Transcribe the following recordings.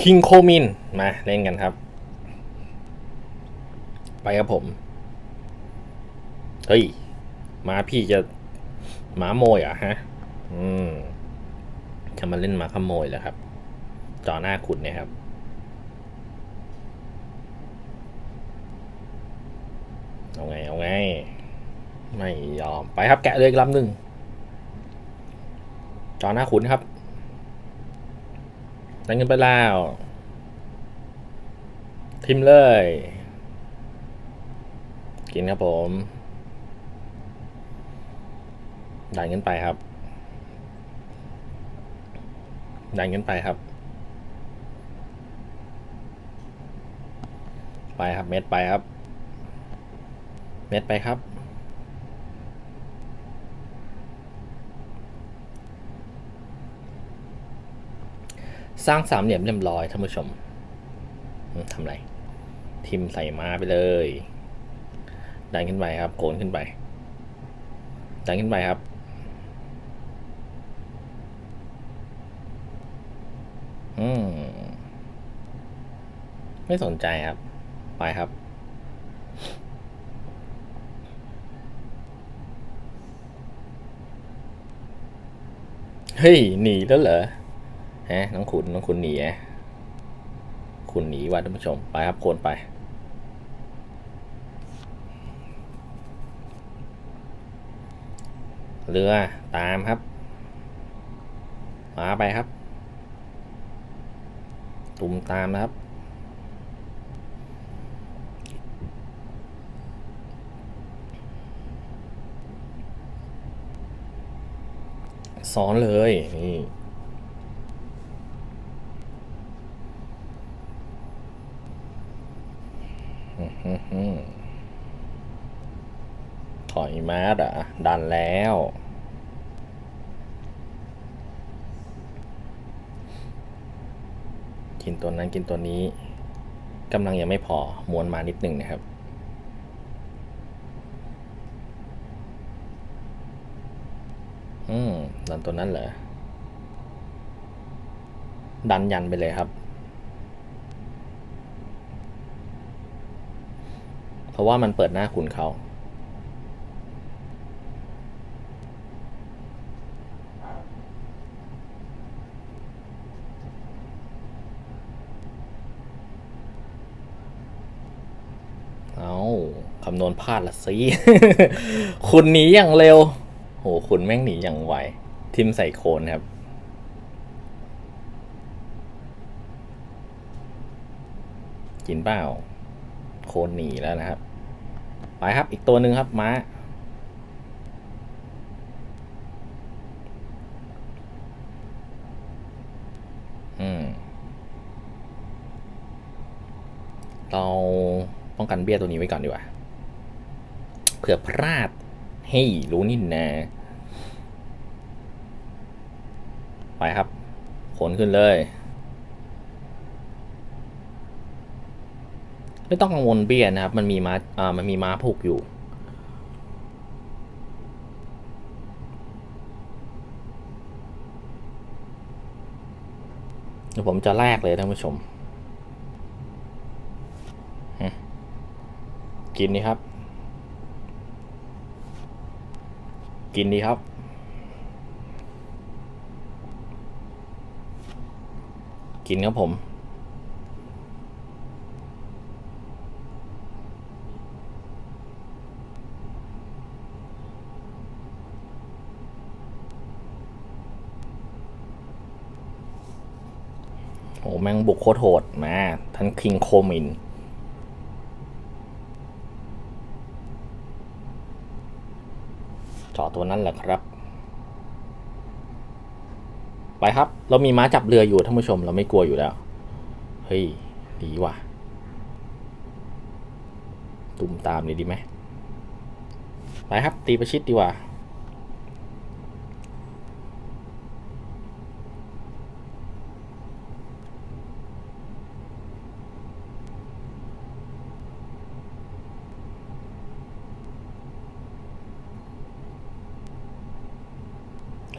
คิงโคมิน มาเล่นกันครับ ไปครับผม เฮ้ยหมาพี่จะหมาโมยอะฮะ อืม จะมาเล่นหมาขโมยเหรอครับจอหน้าคุณเนี่ยครับเอาไง เอาไง ไม่ยอมไปครับแกะเลยลำหนึ่งจอหน้าคุณครับ ได้เงินไปแล้ว ทิมเลย กินครับผมได้เงินไปครับได้เงินไปครับ ไปครับเม็ดไปครับ เม็ดไปครับ สร้างสามเหลี่ยมเรียบร้อยท่านผู้ชมทำไร ทิมใส่มาไปเลยดันขึ้นไปครับโกนขึ้นไปดันขึ้นไปครับ อืม ไม่สนใจครับ ไปครับเฮ้ย หนีแล้วเหรอ ฮะน้องขุนน้องขุนหนีอะขุนหนีว่ะท่านผู้ชมไปครับโคนไป เรือตามครับ มาไปครับ ตุ่มตามนะครับซ้อนเลยนี่ อื้อหือหือ ถอยมาดอะ ดันแล้ว กินตัวนั้นกินตัวนี้กำลังยังไม่พอมวนมานิดหนึ่งนะครับอืมดันตัวนั้นเหรอดันยันไปเลยครับ เพ ราะว่ามันเปิดหน้าคุณเขาเอาคำนวณพลาดละสิคุณหนีอย่างเร็ว โห คุณแม่งหนีอย่างไว ทิมใส่โคนครับกินเปล่า โคนหนีแล้วนะครับ ไปครับ อีกตัวหนึ่งครับม้าอืมเราป้องกันเบี้ยตัวนี้ไว้ก่อนดีกว่า เผื่อพลาดเฮ้รู้นี่นะ ไปครับขนขึ้นเลย ไม่ต้องกังวลเบี้ยนะครับ มันมีม้าอ่ามันมีม้าผูกอยู่ เดี๋ยวผมจะแลกเลยท่านผู้ชมกินดีครับ กินดีครับกินครับผม โอ้ แม่งบุกโคตรโหดมาท่านคิงโคมินเจาะตัวนั้นแหละครับ ไปครับ เรามีม้าจับเรืออยู่ท่านผู้ชม เราไม่กลัวอยู่แล้ว เฮ้ย ดีว่ะ ตุ่มตามนี่ดีไหมไปครับ ตีประชิดดีกว่า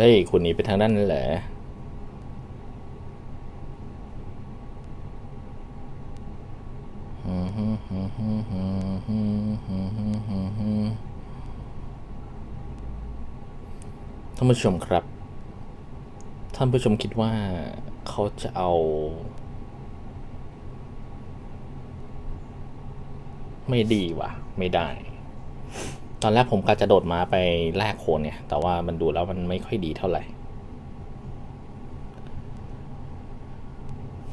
เฮ้ยคุณหนีไปทางด้านนั้นแหละท่านผู้ชมครับ ท่านผู้ชมคิดว่าเขาจะเอา ไม่ดีวะไม่ได้ ตอนแรกผมกะจะโดดม้าไปแลกโคนเนี่ย แต่ว่ามันดูแล้วมันไม่ค่อยดีเท่าไหร่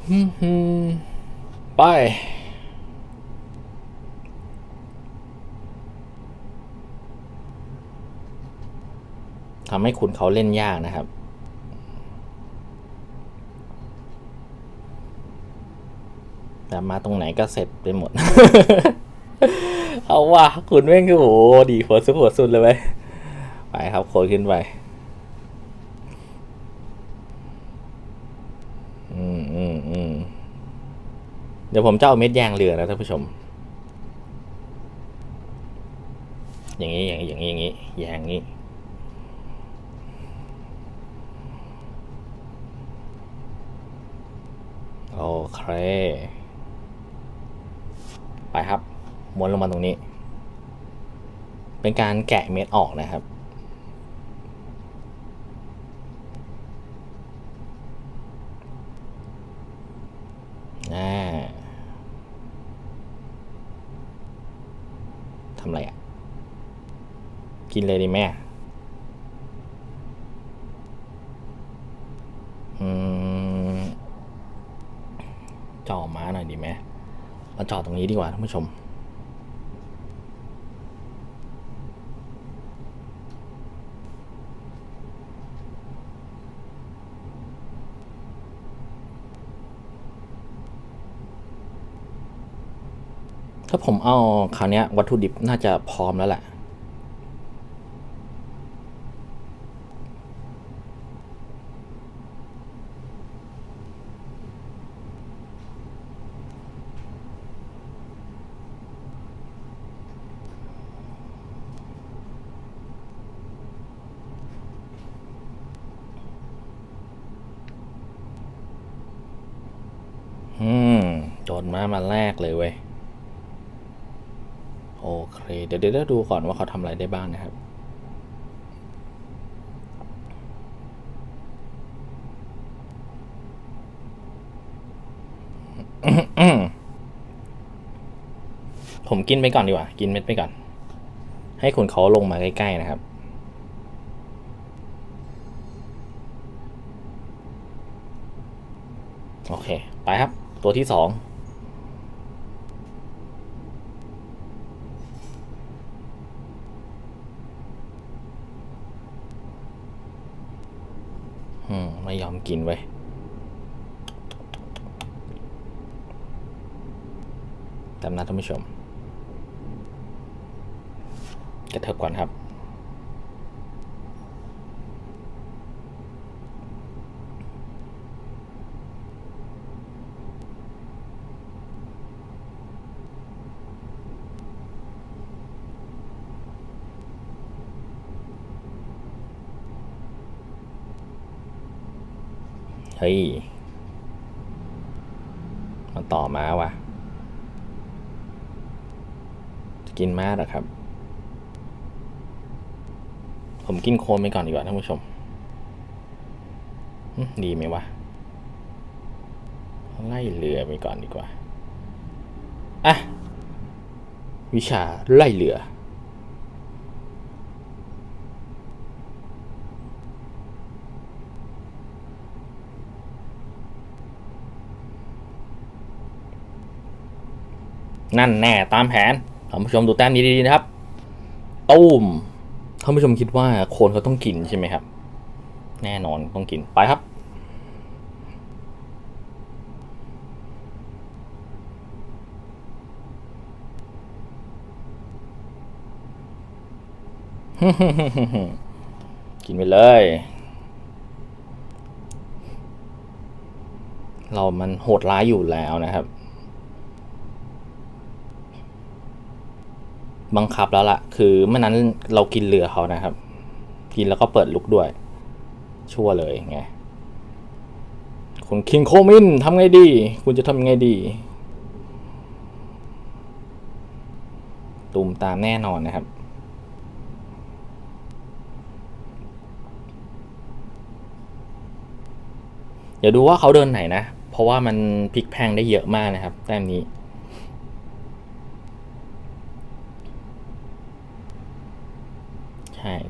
ฮึ่มฮึ่มไป ทำให้คุณเขาเล่นยากนะครับ แต่มาตรงไหนก็เสร็จไปหมด เอาว่ะคุณแม่งคือโหดีหัวสุดหัวสุดเลยไหมไปครับโคขึ้นไปอืมอืมอืมเดี๋ยวผมจะเอาเม็ดยางเรือนะท่านผู้ชม อย่างนี้อย่างนี้อย่างนี้อย่างนี้อย่างนี้โอเค ไปครับม้วนลงมาตรงนี้ เป็นการแกะเม็ดออกนะครับอ่าทำไรอะ กินเลยดีไหมอะอืมจ่อม้าหน่อยดีไหมมาจ่อตรงนี้ดีกว่าท่านผู้ชมาผมเอาคราวนี้วัตถุดิบน่าจะพร้อมแล้วแหละ อืมโดนมามาแรกเลยเว้ย โอเค เดี๋ยวเดี๋ยวดูก่อนว่าเขาทำอะไรได้บ้างนะครับผมกินไปก่อนดีกว่า กินเม็ดไปก่อน ให้คุณเขาลงมาใกล้ๆนะครับ โอเค ไปครับ ตัวที่สอง อืม ไม่ยอม กินไว้ตามนะท่านผู้ชมกระเทิบก่อนครับ เฮ้ย มันต่อม้าวะจะกินม้าหรอครับ ผมกินโคนไปก่อนดีกว่าท่านผู้ชม ดีไหมวะ ไล่เรือไปก่อนดีกว่า อะ วิชาไล่เรือ นั่นแน่ตามแผนท่านผู้ชมดูแต้มนี้ดีๆนะครับตูมท่านผู้ชมคิดว่าโคนเขาต้องกินใช่ไหมครับ แน่นอนต้องกินไปครับ กินไปเลย เรามันโหดร้ายอยู่แล้วนะครับ บังคับแล้วละ่ะ คือเมื่อนั้นเรากินเรือเขานะครับ กินแล้วก็เปิดลุกด้วย ชั่วเลยไงคุณคิงโคมินทำไงดี คุณจะทำไงดี ตุ่มตามแน่นอนนะครับอย่าดูว่าเขาเดินไหนนะ เพราะว่ามันพลิกแพงได้เยอะมากนะครับ แต้มนี้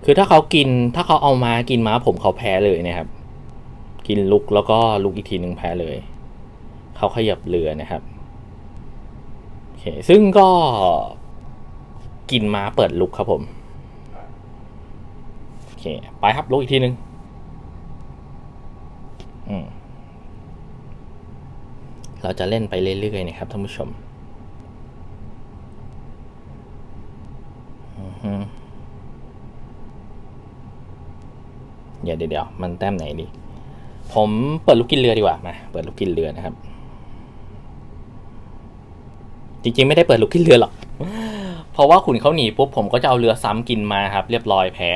คือถ้าเขากินถ้าเขาเอามากินม้าผมเขาแพ้เลยนะครับ กินลุกแล้วก็ลุกอีกทีหนึ่งแพ้เลย เขาขยับเรือนะครับโอเคซึ่งก็กินม้าเปิดลุกครับผมโอเคไปครับลุกอีกทีหนึ่งอืมเราจะเล่นไปเรื่อยๆนะครับท่านผู้ชมอือฮึ เดี๋ยวเดี๋ยวมันแต้มไหนดี ผมเปิดลูกกินเรือดีกว่ามาเปิดลูกกินเรือนะครับ จริงๆไม่ได้เปิดลูกกินเรือหรอกเพราะว่าขุนเขาหนีปุ๊บผมก็จะเอาเรือซ้ำกินมาครับ เรียบร้อยแพ้